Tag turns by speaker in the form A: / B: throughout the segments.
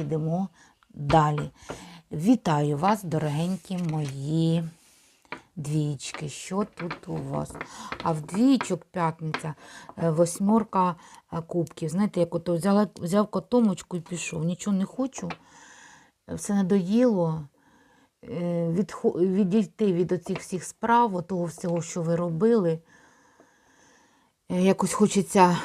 A: підемо далі. Вітаю вас, дорогенькі мої двічки. Що тут у вас? А в двічок п'ятниця е, восьмерка е, кубків. Знаєте, як ото взяла, взяв котомочку і пішов. Нічого не хочу. Все надоїло. Е, відхо- Відійти від оцих всіх справ, того всього, що ви робили. Е, Якось хочеться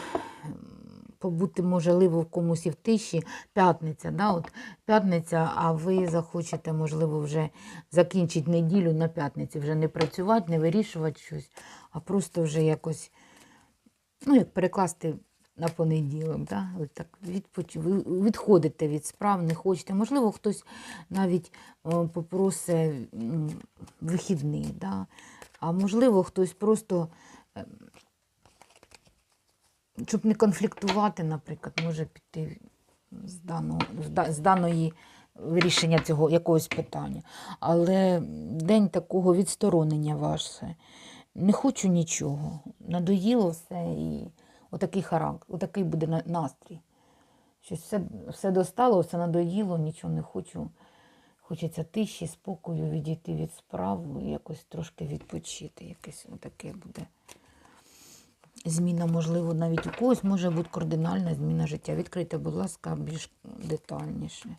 A: побути, можливо, в комусь і в тиші. П'ятниця, да? От п'ятниця, а ви захочете, можливо, вже закінчити неділю на п'ятниці, вже не працювати, не вирішувати щось, а просто вже якось, ну, як перекласти на понеділок. Да? Ви так відпоч... ви відходите від справ, не хочете. Можливо, хтось навіть о, попросить вихідний, да? а можливо, хтось просто щоб не конфліктувати, наприклад, може піти з, даного, з даної вирішення цього якогось питання. Але день такого відсторонення ваше. Не хочу нічого. Надоїло все і отакий характер, отакий буде настрій. Щось все, все достало, все надоїло, нічого не хочу. Хочеться тиші, спокою, відійти від справ, якось трошки відпочити. Якесь отаке буде зміна, можливо, навіть у когось може бути кардинальна зміна життя. Відкрийте, будь ласка, більш детальніше.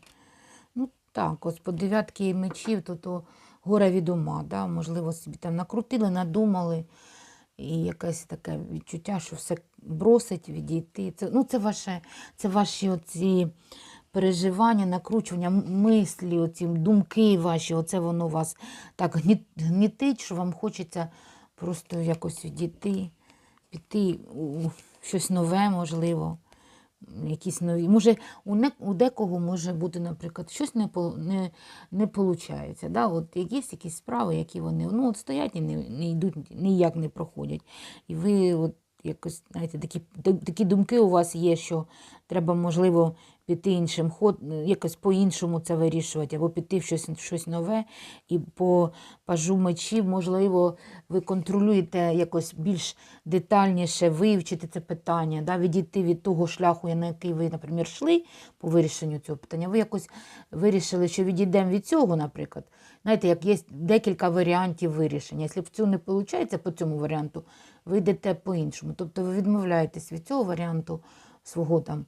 A: Ну так, ось по дев'ятки мечів, то, то горе від ума, да? можливо, собі там накрутили, надумали. І якесь таке відчуття, що все бросить, відійти. Це, ну, це, ваше, це ваші оці переживання, накручування, мислі, оці думки ваші, оце воно вас так гнітить, що вам хочеться просто якось відійти, піти у щось нове, можливо. Якісь нові. Може, у, не, у декого може бути, наприклад, щось не, не, не виходить. Да? От якісь якісь справи, які вони ну, от стоять і не, не йдуть, ніяк не проходять. І ви от якось, знаєте, такі, такі думки у вас є, що треба, можливо, піти іншим ход, якось по-іншому це вирішувати, або піти в щось, щось нове. І по пажу мечів, можливо, ви контролюєте якось більш детальніше вивчити це питання, да, відійти від того шляху, на який ви, наприклад, йшли по вирішенню цього питання. Ви якось вирішили, що відійдемо від цього, наприклад. Знаєте, як є декілька варіантів вирішення. Якщо в цьому не виходить по цьому варіанту, ви йдете по-іншому. Тобто ви відмовляєтесь від цього варіанту свого там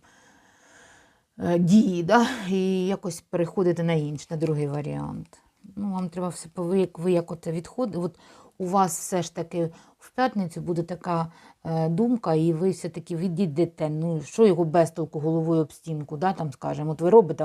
A: дії, да? і якось переходите на інший, на другий варіант. Ну, вам треба все як ви як оце відходите. От у вас все ж таки в п'ятницю буде така е, думка, і ви все-таки відійдете. Ну, що його без толку головою об стінку, да, там скажемо, от ви робите,